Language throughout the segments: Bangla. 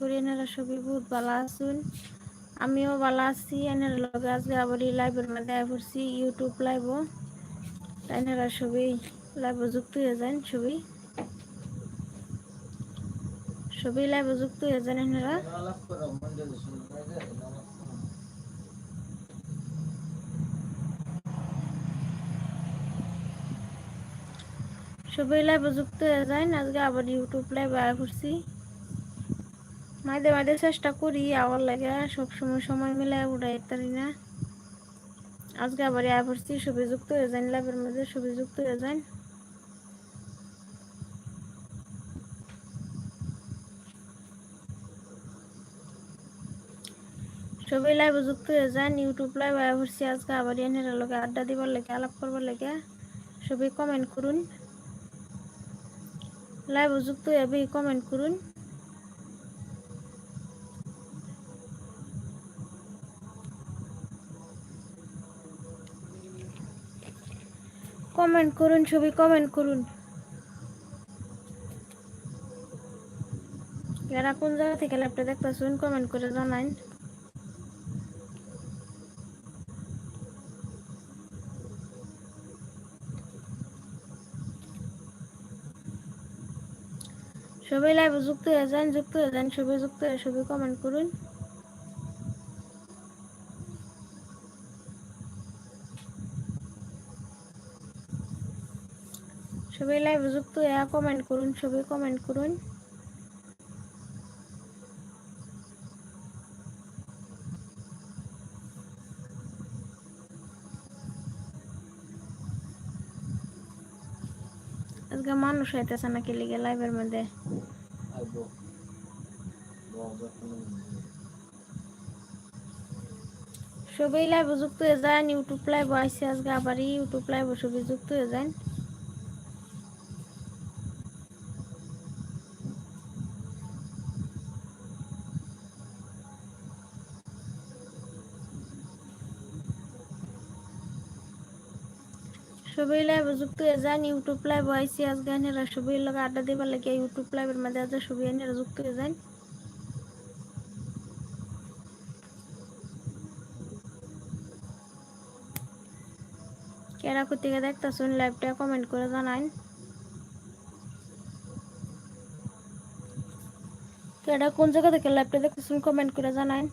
করি, এনারা সবই বহুত ভালো আছেন। আমিও ভালো আছি, এনারা লগে আজকে আবার এই লাইভের মধ্যে পড়ছি ইউটিউব লাইভও এনারা সবই লাইভ যুক্ত হয়ে যান, সবই। সবই লাইভ যুক্ত হয়ে যান এনারা। সবাই লাইভ যুক্ত হয়ে যায় আজকে আবার ইউটিউব লাইভ আয় করছি মাঝে মাঝে চেষ্টা করি আবার লাগে সবসময় সময় মিলে উঠাই পারি না। আজকে আবার আয় সবাই যুক্ত হয়ে যান লাইভের মধ্যে সবাই যুক্ত হয়ে যান সবাই লাইভ যুক্ত হয়ে যান ইউটিউব লাইভ আয় করছি আজকে আবার এনের লোকে আড্ডা দিবার লেগে, আলাপ করবার লেগে। সবাই কমেন্ট করুন। লাইভ যুক্ত হয়ে কমেন্ট করুন। কমেন্ট করুন, ছবি কমেন্ট করুন। এরা কোন জায়গা থেকে ল্যাপটপ দেখতেছুন কমেন্ট করে জানান। সবাই লাইভ যুক্ত হয়ে যান, যুক্ত হয়ে যান, সবাই যুক্ত হয়ে সবাই কমেন্ট করুন। সবাই লাইভ যুক্ত হয়ে কমেন্ট করুন সবাই কমেন্ট করুন। আজকে মানুষ হইতেছে নাকি লিগে লাইভের মধ্যে? সবাই লাইভ যুক্ত হয়ে যান ইউটিউব লাইভ আসছে আজকে আবার ইউটিউব লাইভ সবাই যুক্ত হয়ে যান। সবাই ইউটিউব লাইভ সবাই লোক আড্ডা দেবার লাগে ইউটিউব লাইভের মধ্যে আজ সবাই এনারা যুক্ত হয়ে লাইভটা কমেন্ট করে জানান কেডা কোন জায়গা থেকে লাইভটা দেখতেছুন কমেন্ট করে জানান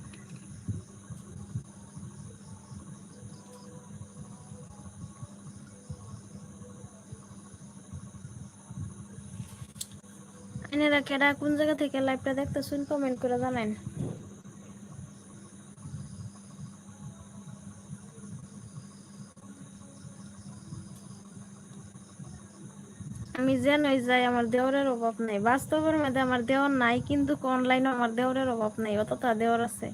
এনারা কেডা কোন জায়গা থেকে লাইভটা দেখতেছুন কমেন্ট করে জানান আমি যে নই যাই, আমার দেওরের অভাব নাই। বাস্তবের মধ্যে আমার দেওয়ার নাই, কিন্তু অনলাইনে আমার দেওরের অভাব নাই, অতটা দেওয়ার আছে।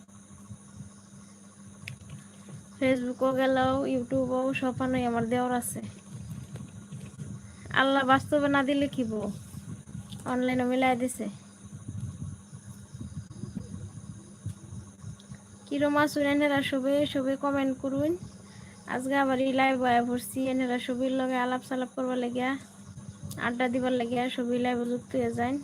ফেসবুকও গেলেও ইউটিউবও সপানোই আমার দেওয়ার আছে। আল্লাহ বাস্তবে না দিলে কি বউ? অনলাইনে মিলাই দিছে। কিরম আসুন এনেরা সবে সবে কমেন্ট করুন। আজকে আবার এই লাইভ আয় পড়ছি, এনেরা সবির লগে আলাপ সালাপ করবার লাগিয়া, আড্ডা দিবার লাগিয়া সবই লাইভ যুক্ত হয়ে যায়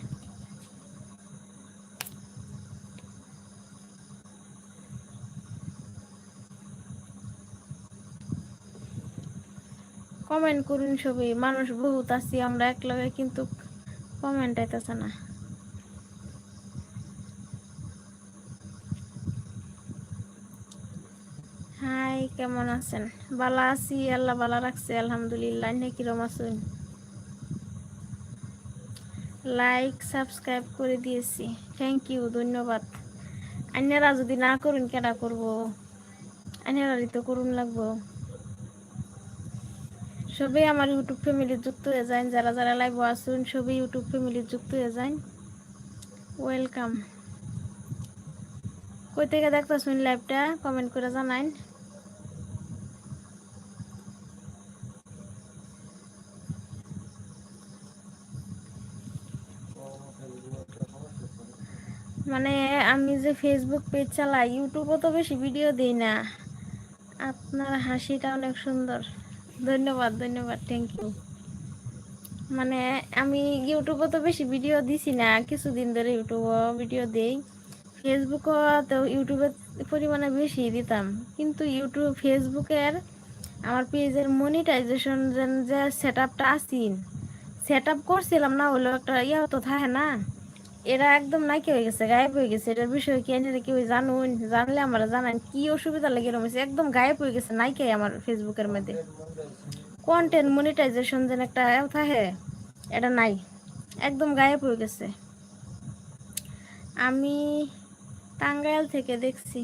কমেন্ট করুন সবই মানুষ বহুত আছি, আমরা এক লগে কিন্তু কমেন্ট আইতেছে না। হাই, কেমন আছেন? ভালো আছি, আল্লাহ ভালো রাখছে, আলহামদুলিল্লাহ কিরম আছেন? লাইক সাবস্ক্রাইব করে দিয়েছি। থ্যাংক ইউ ধন্যবাদ। আন্যারা যদি না করুন কেনা করব? আন্যারারই তো করুন লাগবো। সবাই আমার ইউটিউব ফ্যামিলি যুক্ত হয়ে যান যারা যারা লাইভ আসুন সবাই ইউটিউব ফ্যামিলি যুক্ত হয়ে যান ওয়েলকাম কই থেকে দেখতেছুন লাইভটা কমেন্ট করে জানান মানে আমি যে ফেসবুক পেজ চালাই ইউটিউবও তো বেশি ভিডিও দিই না। আপনার হাসিটা অনেক সুন্দর। ধন্যবাদ ধন্যবাদ থ্যাংক ইউ মানে আমি ইউটিউবে তো বেশি ভিডিও দিছি না, কিছুদিন ধরে ইউটিউবে ভিডিও দেই। ফেসবুকও তো ইউটিউবের পরিমাণে বেশি দিতাম, কিন্তু ইউটিউব ফেসবুকের আমার পেজের মনিটাইজেশন যে সেট আপটা আসিন সেট আপ করছিলাম না হলো একটা ইয়া তো থাকে না। এরা একদম নাকি হয়ে গেছে, গায়েব হয়ে গেছে। এটার বিষয়ে কি এনে কেউ জানুন? জানলে আমরা জানান কি অসুবিধা লাগে এরকম একদম গায়েব হয়ে গেছে নাইকে আমার ফেসবুকের মধ্যে। কন্টেন্ট মনিটাইজেশন যেন একটা থাকে এটা নাই। একদম গায়েব হয়ে গেছে। আমি টাঙ্গাইল থেকে দেখছি।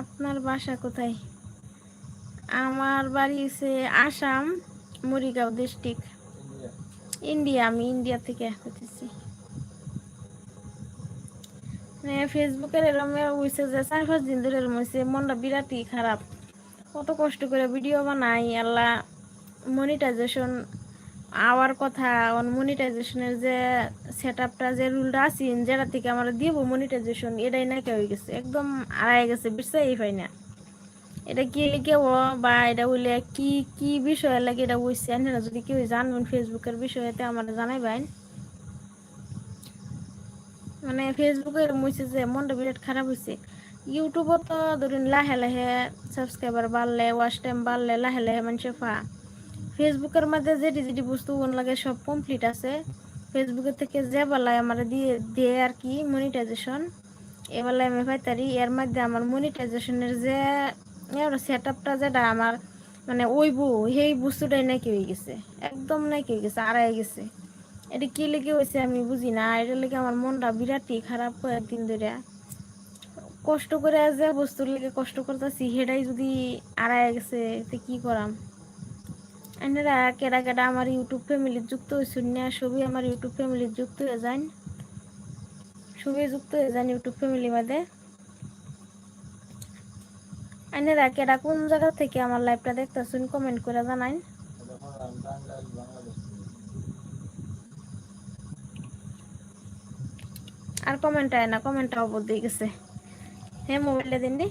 আপনার বাসা কোথায়? আমার বাড়ি হচ্ছে আসাম, মরিগাঁও ডিস্ট্রিক্ট ইন্ডিয়া, আমি ইন্ডিয়া থেকে হতেছি মানে ফেসবুকের এরম হয়েছে যে দিন ধরে এরম হয়েছে মনটা বিরাটই খারাপ। কত কষ্ট করে ভিডিও বানাই, আল্লাহ মনিটাইজেশন আওয়ার কথা মনিটাইজেশনের যে সেট আপটা যে রুলটা আছে, যেটা থেকে আমরা দিব মনিটাইজেশন এটাই নাকি হয়ে গেছে, একদম আড়াই গেছে, বিশ্বাসই পাই না। এটা কি ও, বা এটা বলে কি কি বিষয় লাগে, এটা বলছে যদি কেউ জানবেন ফেসবুকের বিষয়েতে আমার জানাইবেন। মানে ফেসবুকের যে, মনটা বিরাট খারাপ হয়েছে ইউটিউবত তো ধরুন লাহে লাহে সাবস্ক্রাইবার বাড়লে ওয়াচ টাইম বাড়লে লাহে লাহে মানুষে ফা। ফেসবুকের মধ্যে যেটি যেটি বস্তু লাগে সব কমপ্লিট আছে। ফেসবুকের থেকে যে বেলায় আমার দিয়ে দিয়ে আর কি মনিটাইজেশন এবেলায় আমি পাইতারি। এর মধ্যে আমার মনিটাইজেশনের যে সেট আপটা যেটা আমার মানে ওইবু সেই বস্তুটাই নাকি হয়ে গেছে। একদম নাকি হয়ে গেছে, আড়াই গেছে। এটা কি লেগে হয়েছে আমি বুঝি না, এটা লেগে আমার মনটা বিরাটই খারাপ কয়েকদিন ধরে। কষ্ট করে যে বস্তুর লেগে কষ্ট করতেছি, সেটাই যদি আড়াই গেছে, তো কি করাম? এনারা কেডা কেডা আমার ইউটিউব ফ্যামিলি যুক্ত হয়েছেন না সবই আমার ইউটিউব ফ্যামিলি যুক্ত হয়ে যান। সবই যুক্ত হয়ে যান ইউটিউব ফ্যামিলি মধ্যে এনারা কেডা কোন জায়গা থেকে আমার লাইভটা দেখতেছেন কমেন্ট করে জানাই আর কমেন্ট আয় না কমেন্টটা অবধ দিয়ে গেছে। হ্যাঁ মোবাইলটা দিন দি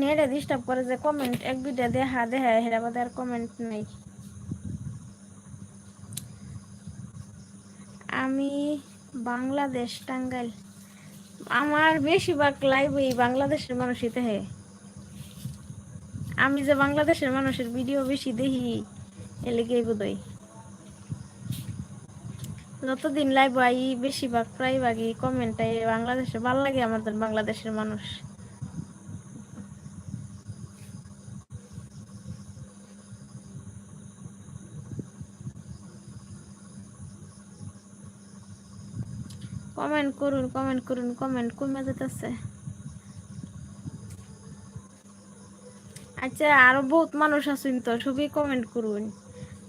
নেটে ডিস্টার্ব করে যে কমেন্ট এক, দুইটা দেখা দেখা হেরা বাদে আর কমেন্ট নেই। আমি বাংলাদেশ টাঙ্গাইল। আমার বেশিরভাগ লাইভ এই বাংলাদেশের মানুষই হে আমি যে বাংলাদেশের মানুষের ভিডিও বেশি দেখি এলেকে বোধহয়। যতদিন লাইভ আই, বেশিরভাগ প্রায় ভাগই কমেন্ট বাংলাদেশে ভালো লাগে আমাদের বাংলাদেশের মানুষ। কমেন্ট করুন কমেন্ট করুন, কমেন্ট কমে যেতেছে। আচ্ছা আরও বহুত মানুষ আছেন তো সবই কমেন্ট করুন।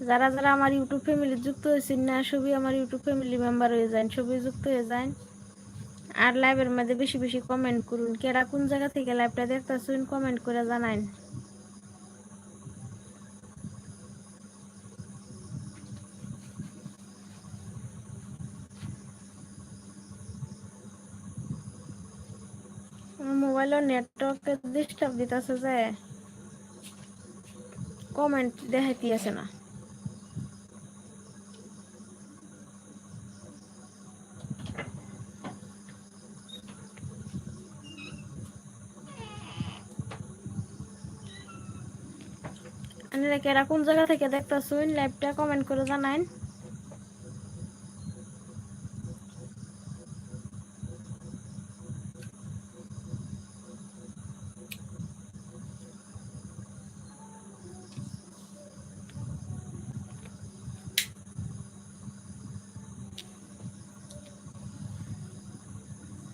যারা যারা আমার ইউটিউব ফ্যামিলি যুক্ত হয়েছেন না, সবই আমার ইউটিউব ফ্যামিলি মেম্বার হয়ে যান, সবই যুক্ত হয়ে যান। আর লাইভের মধ্যে বেশি বেশি কমেন্ট করুন। কেরা কোন জায়গা থেকে লাইভটা দেখতেছেন, কমেন্ট করে জানান। মোবাইলের নেটওয়ার্কে ডিস্টার্ব দিতেছে যে কমেন্ট দেখাইতে আছে না। কেরা কোন জায়গা থেকে দেখতেছেন লাইভটা কমেন্ট করে জানান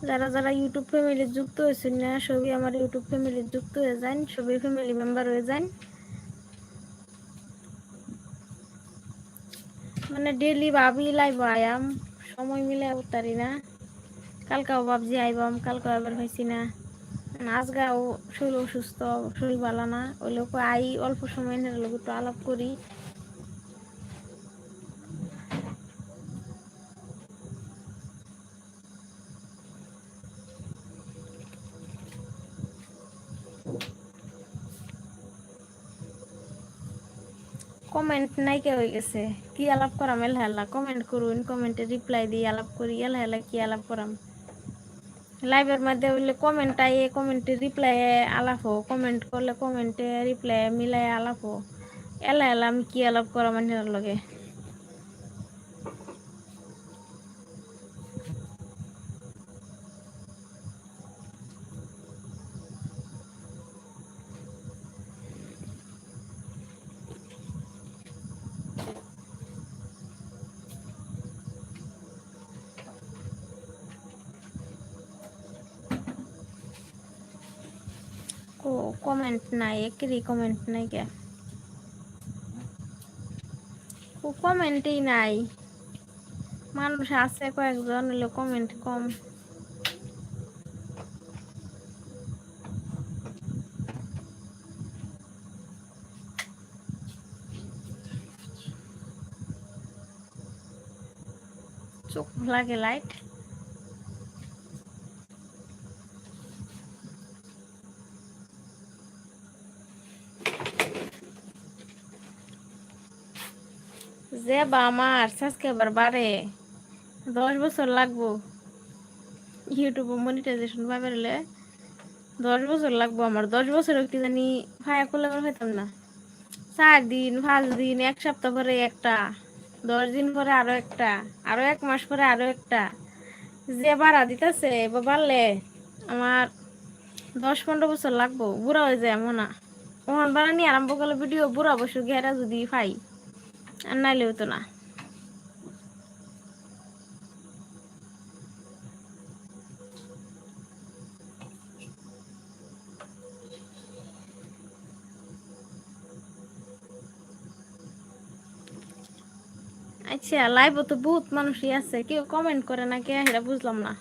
যারা যারা ইউটিউব ফ্যামিলি যুক্ত হয়েছেন না, সবই আমার ইউটিউব ফ্যামিলি যুক্ত হয়ে যান, সবই ফ্যামিলি মেম্বার হয়ে যান। মানে ডেলি ভাবি লাইভ আয়াম, সময় মিলে উতারি না। কালকাও ভাবছি আইবাম, কালকাও আবার হয়েছি না। আজগাও শরীর অসুস্থ, শরীর ভালো না, ওই লোক আই অল্প সময় লোক একটু আলাপ করি। কমেন্ট নাইকে হয়ে গেছে। কি আলাপ করাম এল হেলা কমেন্ট করুন কমেন্টে রিপ্লাই দিয়ে আলাপ করি, এল হেলা কি আলাপ করাম? লাইভের মধ্যে বললে কমেন্ট আইয়ে কমেন্টে রিপ্লাই আলাপ হো কমেন্ট করলে কমেন্টে রিপ্লাই মিলাই আলাপ হো এলা এলা আমি কি আলাপ করাম লগে? কমেন্ট নাই একরি কমেন্ট নাই কে? কমেন্টই নাই। মানুষ আছে কয়েকজন, হলো কমেন্ট কম। চোখ লাগে লাইট যে বা আমার সাবস্ক্রাইবার বাড়ে, দশ বছর লাগবো। ইউটিউব মনিটাইজেশন পাবে রে দশ বছর লাগবো আমার। দশ বছর কি জানি ভাইয়া করলে হইতাম না। চার দিন, পাঁচ দিন, এক সপ্তাহ পরে একটা, দশ দিন পরে আরও একটা, আরও এক মাস পরে আরও একটা। যে বাড়া দিতেছে বা বাড়লে আমার দশ পনেরো বছর লাগবো। বুড়া হয়ে যায় এমন না। ওখান বানানি আরম্ভ করলে ভিডিও বুড়া বছর ঘেরা যদি পাই। আর নাইলে হতো না। আচ্ছা লাইভ তো বহুত মানুষই আছে। কেউ কমেন্ট করে না কে এটা বুঝলাম না।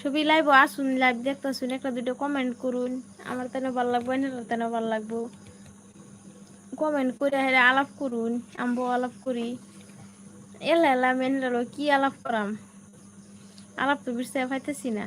ছবি লাইভ আসুন লাইভ দেখতেছুন একটা দুটো কমেন্ট করুন। আমার তেন ভালো লাগবো এনার তেন ভালো লাগবো। কমেন্ট করে হেরে আলাপ করুন আম্বো আলাপ করি। এলা এলা মেন কি আলাপ করাম? আলাপ তো বুঝতে পাইতেছি না।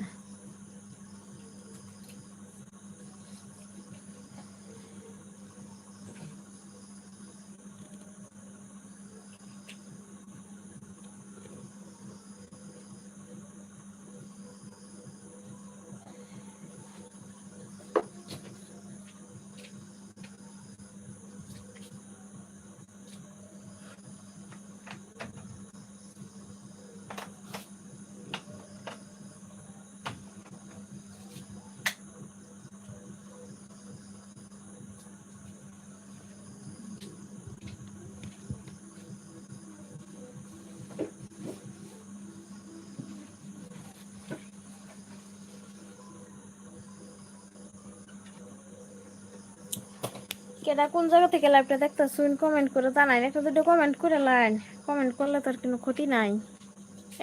কেটা কোন জায়গা থেকে লাইভটা দেখতেছুন কমেন্ট করে জানাই। একটা দুটো কমেন্ট করে লাইন। কমেন্ট করলে তোর কোনো ক্ষতি নাই।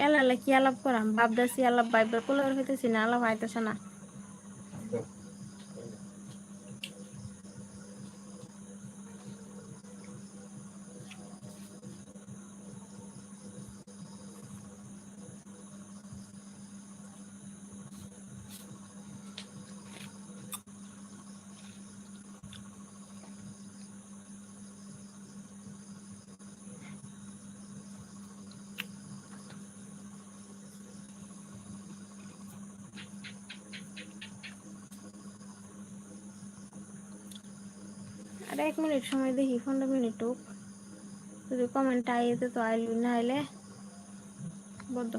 এলালে কি আলাপ করাম? ভাবদাসি আলাপ ভাইবার কোলার হইতেছি না, আলাপ আইতেছে না। আর এক মিনিট, সময় দেখি, পনেরো মিনিট হোক। যদি কমেন্ট আইতে তো আইলি না আইলে বদ্ধ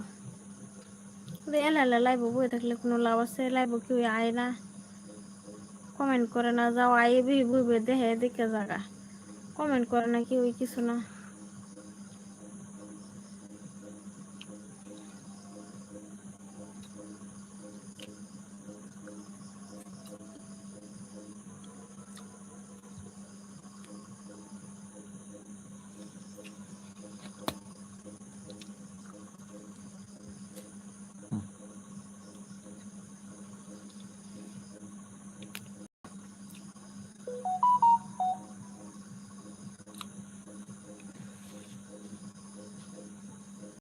এলা এলা লাইব বই থাকলে কোনো লাভ আছে? লাইব কেউ আয় না। কমেন্ট করে না, যাও আইয়ে বিহি বইবে দেহে দেখে জাগা। কমেন্ট করে না কেউ কিছু না।